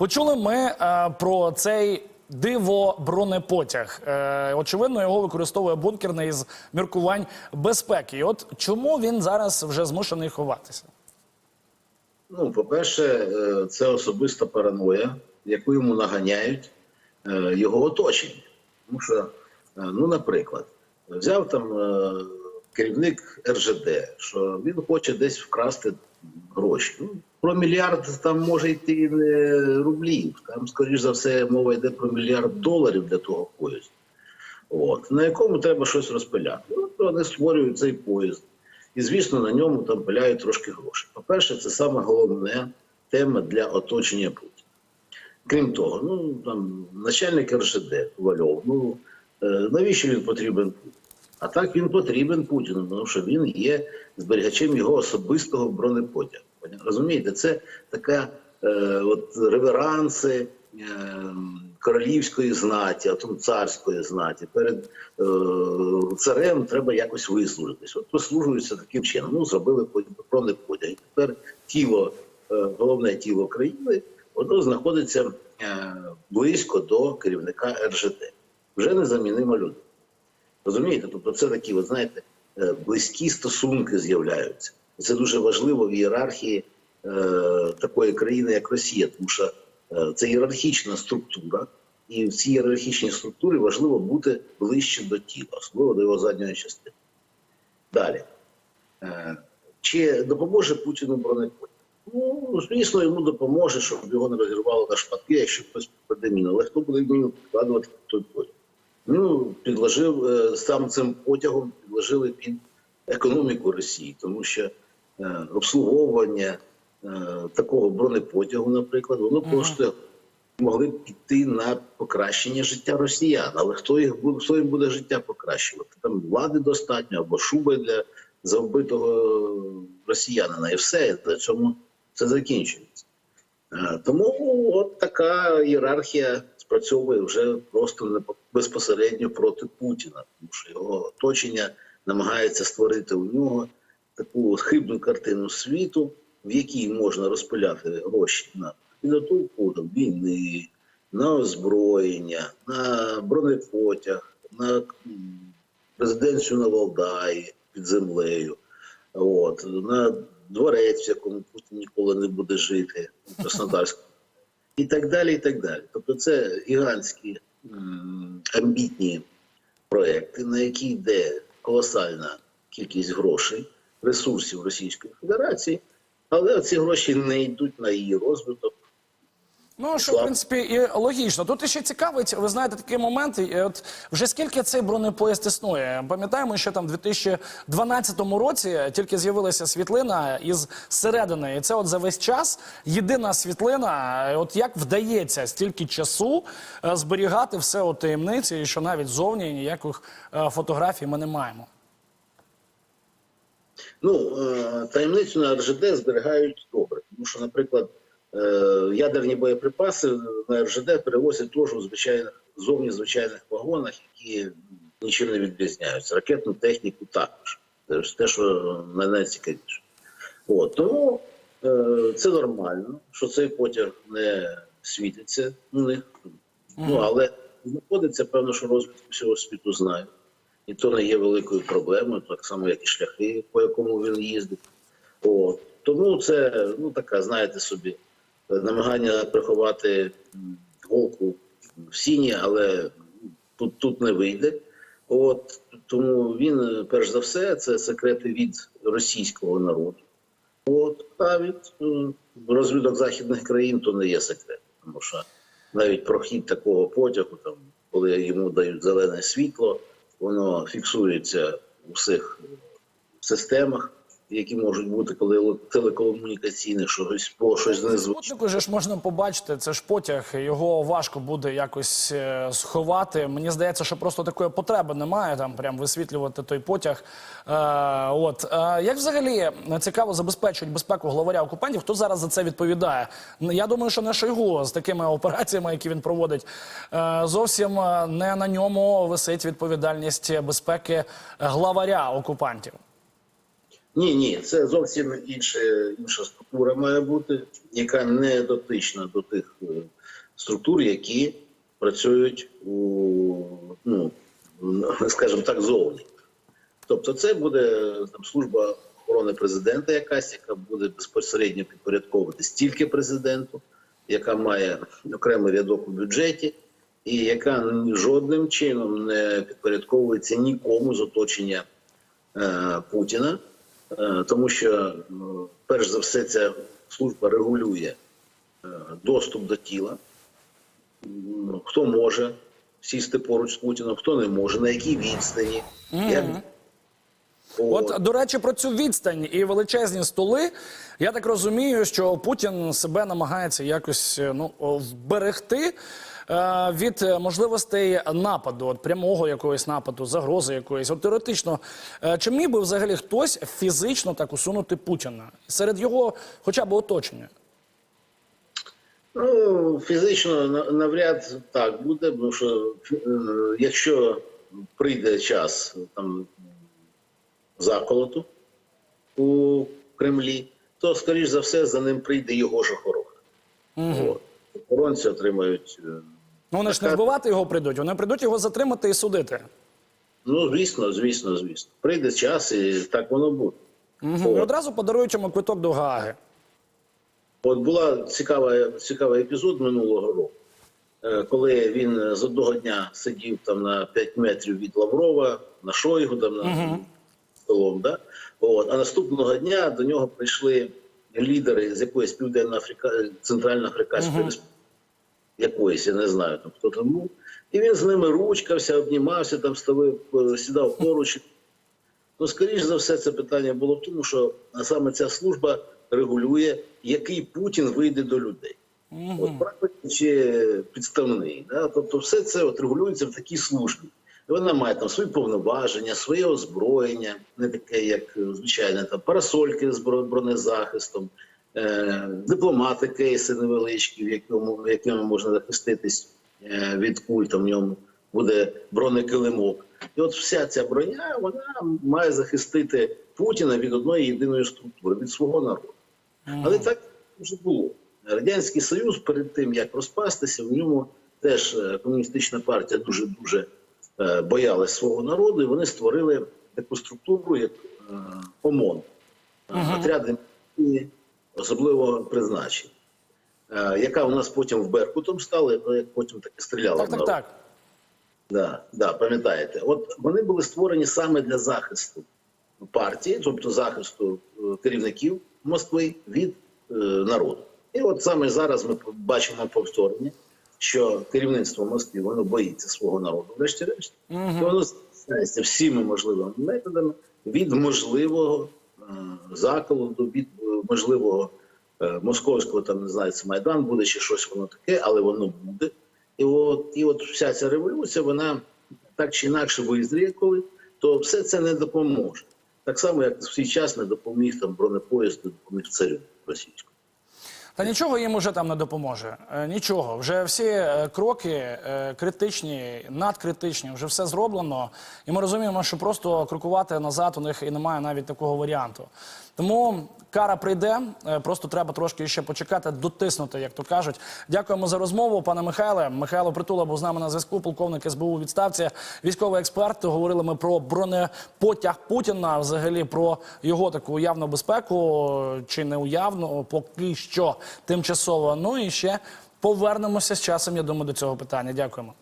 Почули ми е, про цей диво бронепотяг. Е, очевидно, його використовує бункерний із міркувань безпеки. І от чому він зараз вже змушений ховатися? Ну, по-перше, е, це особиста параноя, яку йому наганяють е, його оточення. Тому що, е, ну, наприклад, взяв там керівник РЖД, що він хоче десь вкрасти гроші. Ну, про мільярд там може йти рублів. Там, скоріш за все, мова йде про мільярд доларів для того поїзду. От, на якому треба щось розпиляти. Ну, то вони створюють цей поїзд. І, звісно, на ньому там пиляють трошки грошей. По-перше, це саме головне тема для оточення Путіна. Крім того, ну там начальник РЖД Ковальов, ну е, навіщо він потрібен Путіну? А так він потрібен Путіну, тому що він є зберігачем його особистого бронепотягу. Розумієте, це така е, от реверанси е, королівської знаті, а там царської знаті. Перед е, царем треба якось вислужитись. От вислужуються таким чином. Ну, зробили бронепотяг. І тепер тіло, е, головне тіло країни, воно знаходиться е, близько до керівника РЖД. Вже незамінима людина. Розумієте? Тобто це такі, ви знаєте, е, близькі стосунки з'являються. І Це дуже важливо в ієрархії е, такої країни, як Росія, тому що е, це ієрархічна структура, і в цій ієрархічній структурі важливо бути ближче до тіла, особливо до його задньої частини. Далі. Е, чи допоможе Путіну бронепотяг? Ну, звісно, йому допоможе, щоб його не розірвало на шматки, якщо хтось підкладе міну. Але хто буде підкладувати той потяг? Ну, підложив е, сам цим потягом, підложили під економіку Росії, тому що обслуговування е, такого бронепотягу, наприклад, воно коштує могли б піти на покращення життя росіян. Але хто їх буде, хто їм буде життя покращувати? Там влади достатньо або шуби для завбитого росіянина, і все на цьому це закінчується. Е, Тому от така ієрархія спрацьовує вже просто безпосередньо проти Путіна, тому що його оточення намагається створити у нього таку хибну картину світу, в якій можна розпиляти гроші на підготовку до війни, на озброєння, на бронепотяг, на резиденцію на Валдаї під землею, от, на дворець, в якому Путін ніколи не буде жити, у Краснодарському і так далі. і так далі. Тобто це гігантські амбітні проекти, на які йде колосальна кількість грошей, ресурсів Російської Федерації, але ці гроші не йдуть на її розвиток. Ну що в принципі і логічно. Тут ще цікавить, ви знаєте, такий момент. і От вже скільки цей бронепоїзд існує? Пам'ятаємо, що там в 2012 році тільки з'явилася світлина із середини, і це от за весь час єдина світлина. От як вдається стільки часу е, зберігати все у таємниці, і що навіть зовні ніяких е, фотографій ми не маємо. Ну, е, таємницю на РЖД зберігають добре, тому що, наприклад, е, ядерні боєприпаси на РЖД перевозять теж у звичайних зовні звичайних вагонах, які нічим не відрізняються. Ракетну техніку також. Це те, що найцікавіше. От тому е, це нормально, що цей потяг не світиться у них. Ну але знаходиться, певно, що розвитку всього світу знають. І то не є великою проблемою, так само, як і шляхи, по якому він їздить. От. Тому це ну, така, знаєте собі, намагання приховати голку в сіні, але тут, тут не вийде. От, тому він, перш за все, це секрети від російського народу. От, а від е, розвиток західних країн то не є секрет. Тому що навіть прохід такого потягу, там, коли йому дають зелене світло, воно фіксується у всіх системах, які можуть бути, коли телекомунікаційних щось по щось не звучить. Же ж можна побачити, це ж потяг, його важко буде якось е, сховати. Мені здається, що просто такої потреби немає там прям висвітлювати той потяг. Е, от е, як взагалі цікаво забезпечують безпеку главаря окупантів? Хто зараз за це відповідає? Я думаю, що не Шойгу з такими операціями, які він проводить, е, зовсім е, не на ньому висить відповідальність безпеки главаря окупантів. Ні, ні, це зовсім інше, інша структура має бути, яка не дотична до тих е, структур, які працюють у, ну, скажімо так, зовні. Тобто, це буде там, служба охорони президента, якась, яка буде безпосередньо підпорядковуватись тільки президенту, яка має окремий рядок у бюджеті, і яка жодним чином не підпорядковується нікому з оточення е, Путіна. Е, тому що ну, перш за все ця служба регулює е, доступ до тіла. Хто може сісти поруч з Путіним, хто не може, на якій відстані. Як... От, до речі, про цю відстань і величезні столи. Я так розумію, що Путін себе намагається якось е, ну, вберегти е, від е, можливостей нападу, от прямого якогось нападу, загрози якоїсь. От теоретично, е, чи міг би взагалі хтось фізично так усунути Путіна серед його хоча б оточення? Ну, фізично навряд так буде, тому що е, якщо прийде час там заколоту у Кремлі, то, скоріш за все, за ним прийде його ж охорона. От. Охоронці отримають. Е, Ну вони ж не вбивати його прийдуть, вони прийдуть його затримати і судити. Ну, звісно, звісно, звісно. Прийде час, і так воно буде. Угу. І одразу подарують йому квиток до Гааги. От була цікава, цікавий епізод минулого року, е, коли він з одного дня сидів там на 5 метрів від Лаврова, на Шойгу, там на столом. Да? От. А наступного дня до нього прийшли лідери з якоїсь південно-африка... Центрально-Африканської республіки. Якоїсь, я не знаю, там хто там був. І він з ними ручкався, обнімався, там ставив, е, сідав поруч. Ну, скоріш за все, це питання було в тому, що саме ця служба регулює, який Путін вийде до людей. От правильний чи підставний. Да? Тобто, все це от регулюється в такій службі. Вона має там свої повноваження, своє озброєння, не таке, як е, звичайно, там парасольки з бронезахистом, дипломати кейси невеличкі, в якому, якими можна захиститись е, від куль, там в ньому буде бронекилимок. І от вся ця броня вона має захистити Путіна від одної єдиної структури, від свого народу. Але так вже було. Радянський Союз перед тим, як розпастися, в ньому теж е, комуністична партія дуже дуже е, боялась свого народу, і вони створили таку структуру, як е, ОМОН, е, отряди особливого призначення, е, яка у нас потім в Беркутом стала, і як потім таки стріляла Так, так, так. Да, да, пам'ятаєте, от вони були створені саме для захисту партії, тобто захисту е, керівників Москви від е, народу. І от саме зараз ми бачимо повторення, що керівництво Москви воно боїться свого народу, врешті-решт, і воно старається всіми можливими методами від можливого е, заколоту, від можливого е, московського там не знаю, це майдан буде чи щось воно таке, але воно буде. І от, і от вся ця революція, вона так чи інакше визріє коли, то все це не допоможе. Так само, як в свій час не допоміг там бронепоїзд, не допоміг царю російському. Та нічого їм уже там не допоможе. Е, Нічого. Вже всі е, кроки критичні, надкритичні, вже все зроблено. І ми розуміємо, що просто крокувати назад у них і немає навіть такого варіанту. Тому кара прийде, е, просто треба трошки ще почекати, дотиснути, як то кажуть. Дякуємо за розмову, пане Михайле. Михайло Притула був з нами на зв'язку, полковник СБУ відставці, військовий експерт. Говорили ми про бронепотяг Путіна, взагалі про його таку уявну безпеку чи не уявну, поки що тимчасово. Ну і ще повернемося з часом. Я думаю, до цього питання. Дякуємо.